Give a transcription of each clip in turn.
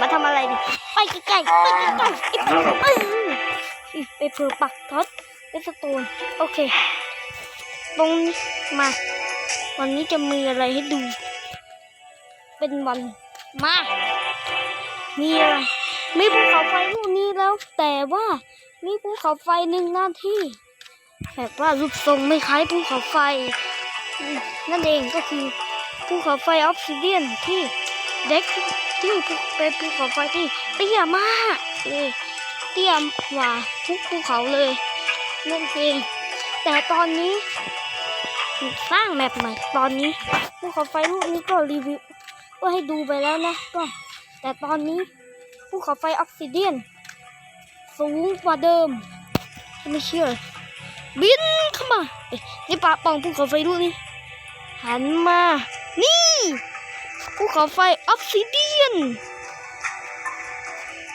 มาทำอะไรดิไปไกลๆไปไกลๆไอ้เอ้ยไปเผือปักท็อตไปสตูนโอเคตรงนี้มา วันนี้จะมีอะไรให้ดู เป็นวันมา มีอะไร มีภูเขาไฟลูกนี้แล้ว แต่ว่ามีภูเขาไฟหนึ่งหน้าที่แบบว่ารูปทรงไม่คล้ายภูเขาไฟ นั่นเองก็คือภูเขาไฟออฟซิเดียนที่เด็ก ที่เป็นภูเขาไฟที่เตี้ยมากเลยเตี้ยกว่าทุกภูเขาเลยนั่นเองแต่ตอนนี้สร้างแมปใหม่ตอนนี้ภูเขาไฟลูกนี้ก็รีวิวก็ให้ดูไปแล้วนะก็ แต่ตอนนี้ภูเขาไฟออฟซิเดียน สูงกว่าเดิม ไม่เชื่อ บินเข้ามาเอ้ยนี่ปะปองภูเขาไฟดูกนี่หันมา นี่ภูเขาไฟออฟซิเดียน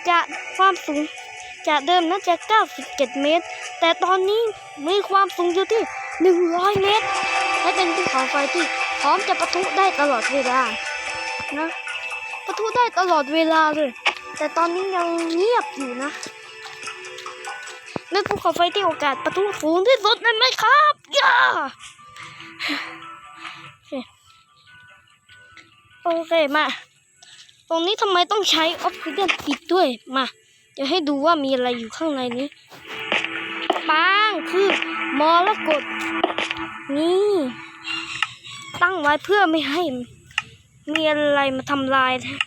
จะความสูงจากเดิมน่าจะ 97 เมตร แต่ตอนนี้มีความสูงอยู่ที่ 100 เมตร และเป็นภูเขาไฟที่พร้อมจะปะทุได้ตลอดเวลา นะปะทุได้ตลอดเวลาเลย แต่ตอนนี้ยังเงียบอยู่นะนั่นภูเขาไฟที่โอกาสปะทุสูงที่สุดเลยไหมครับย่าโอเคมา ตรงนี้ทำไมต้องใช้ออฟฟิเดนปิดด้วยมาจะให้ดูว่ามีอะไรอยู่ข้างในนี้ปางคือมอรกตนี่ ตั้งไว้เพื่อไม่ให้ มีอะไรมาทำลายนะ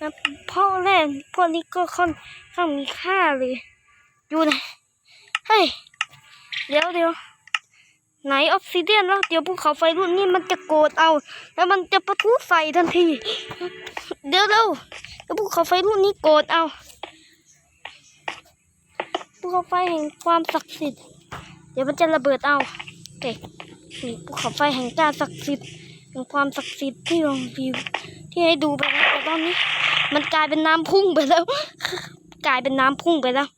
นะพราะแรกพวกนี้ก็ค่อนข้างมีค่าเลย อยู่ไหนเฮ้ยเดี๋ยวเดี๋ยว ไหนออฟซิเดียนแล้วเดี๋ยวภูเขาไฟรุ่นนี้มันจะโกรธเอา แล้วมันจะปะทุใส่ทันที เดี๋ยวเดี๋ยวเดี๋ยวภูเขาไฟรุ่นนี้โกรธเอาภูเขาไฟแห่งความศักดิ์สิทธิ์ เดี๋ยวมันจะระเบิดเอาโอเคนี่ภูเขาไฟแห่งการศักดิ์สิทธิ์เป็นความศักดิ์สิทธิ์ที่ลองวิวที่ให้ดูไปแล้วแต่ตอนนี้ มันกลายเป็นน้ำพุ่งไปแล้ว กลายเป็นน้ำพุ่งไปแล้ว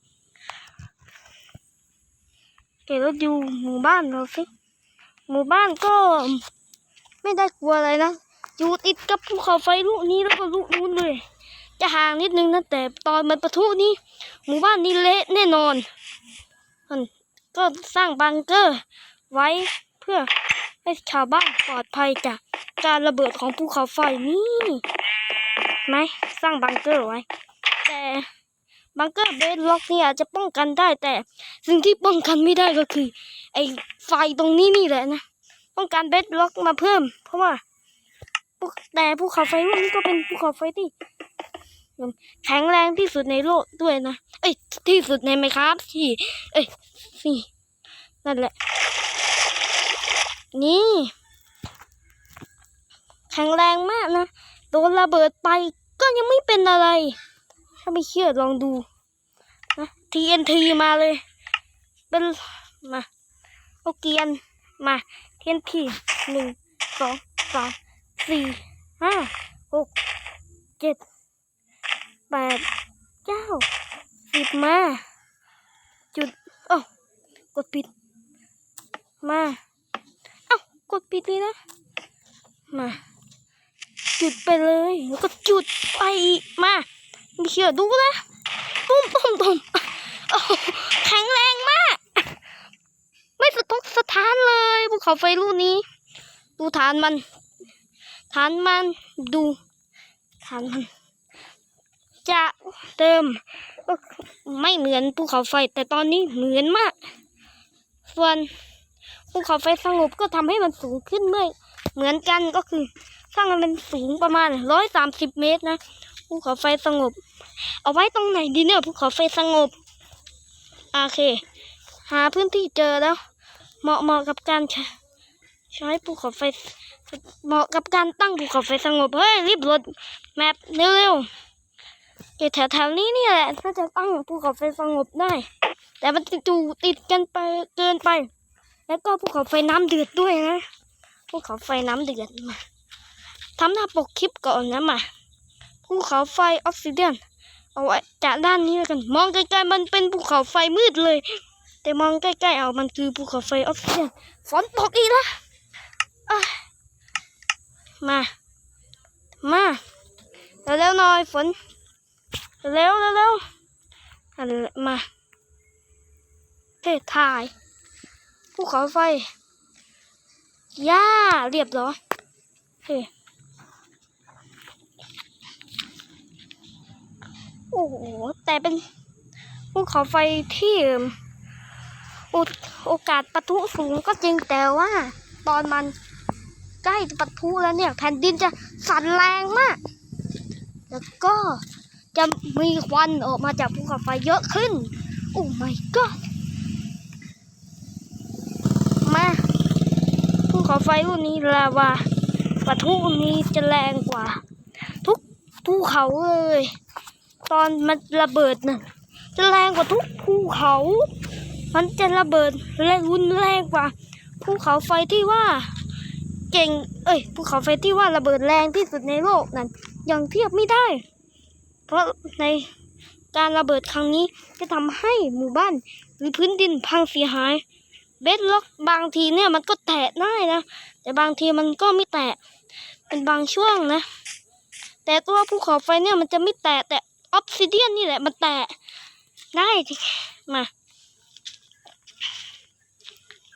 เดี๋ยวเราดูหมู่บ้านเราสิ หมู่บ้านก็ไม่ได้กลัวอะไรนะ อยู่ติดกับภูเขาไฟลูกนี้แล้วก็ลูกนู้นเลย จะห่างนิดนึงนะแต่ตอนมันประทุนี้หมู่บ้านนี้เละแน่นอนมันก็สร้างบังเกอร์ ไว้เพื่อให้ชาวบ้านปลอดภัยจากการระเบิดของภูเขาไฟนี่ไหมสร้างบังเกอร์ไว้ แต่ บังเกอร์เบสล็อกเนี่ยจะป้องกันได้แต่สิ่งที่ป้องกันไม่ได้ก็คือ ไอ้ไฟตรงนี้นี่แหละนะป้องกันเบสล็อกมาเพิ่ม เพราะว่าแต่ภูเขาไฟลูกนี้ก็เป็นภูเขาไฟที่แข็งแรงที่สุดในโลกด้วยนะ เอ้ยที่สุดในไหมครับที่ เอ้ยนี่นั่นแหละ นี่ แข็งแรงมากนะ โดนระเบิดไปก็ยังไม่เป็นอะไร ถ้าไม่เชื่อลองดูนะ TNT มาเลย เป็นมาเอเกียนมา TNT หนึ่งสองสามสี่ห้าหกเจ็ดแปดเก้าสิบมา จุดโอ้ากดปิดมากดปิดเลยนะ มา จุดไปเลย แล้วก็จุดไปอีกมา ม่เชื่อดูนะตุ้มตุ้มตุ้มแข็งแรงมาก ไม่สะทกสะท้านเลยภูเขาไฟลูกนี้ ดูฐานมันฐานมันดูฐานมัน จะเดิมก็ไม่เหมือนภูเขาไฟ แต่ตอนนี้เหมือนมาก ส่วนภูเขาไฟสงบก็ทำให้มันสูงขึ้นเมื่อเหมือนกันก็คือสร้างมันเป็นสูงประมาณร้อยสามสิบเมตรนะ ภูเขาไฟสงบ เอาไว้ตรงไหนดีเนี่ยภูเขาไฟสงบโอเค หาพื้นที่เจอแล้ว เหมาะเหมาะกับการใช้ใช้ภูเขาไฟเหมาะกับการตั้งภูเขาไฟสงบเฮ้ยรีบลดแมปเร็วๆเอแถวๆนี้นี่แหละถ้าจะตั้งภูเขาไฟสงบได้ แต่มันติดอยู่ติดกันไปเกินไป แล้วก็ภูเขาไฟน้ำเดือดด้วยนะภูเขาไฟน้ำเดือดมาทำหน้าปกคลิปก่อนนะมา ภูเขาไฟออฟซิเดียนเอาไว้จากด้านนี้แล้วกัน มองไกลๆมันเป็นภูเขาไฟมืดเลย แต่มองใกล้ๆเอามันคือภูเขาไฟออฟซิเดียนฝนตกอีกแล้วอะมา มาแล้วๆหน่อยฝนเร็วเร็วมาเทถ่ายภูเขาไฟย่าเรียบร้อยเฮ้ โอ้โห แต่เป็นภูเขาไฟที่โอกาสปะทุสูงก็จริงแต่ว่า ตอนมันใกล้จะปะทุแล้วเนี่ย แผ่นดินจะสั่นแรงมาก แล้วก็จะมีควันออกมาจากภูเขาไฟเยอะขึ้น โอ้ my god มาภูเขาไฟลูกนี้ลาวาปะทุนี้จะแรงกว่า ทุกภูเขาเลย ตอนมันระเบิดน่ะจะแรงกว่าทุกภูเขา มันจะระเบิดแรงรุนแรงกว่าภูเขาไฟที่ว่า เก่ง เอ้ยภูเขาไฟที่ว่าระเบิดแรงที่สุดในโลกนั้นยังเทียบไม่ได้ เพราะในการระเบิดครั้งนี้จะทำให้หมู่บ้านหรือพื้นดินพังเสียหาย เบสล็อกบางทีเนี่ยมันก็แตะได้นะ แต่บางทีมันก็ไม่แตะเป็นบางช่วงนะ แต่ตัวภูเขาไฟเนี่ยมันจะไม่แตะแต่ ออฟซิเดียนนี่แหละมันแตะได้มา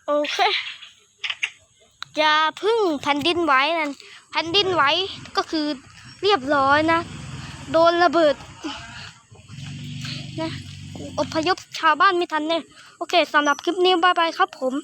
โอเคอย่าพึ่งแผ่นดินไหวนั่นแผ่นดินไหวก็คือเรียบร้อยนะ โดนระเบิดนะอพยพชาวบ้านไม่ทันเนี่ย โอเคสำหรับคลิปนี้บายบายครับผม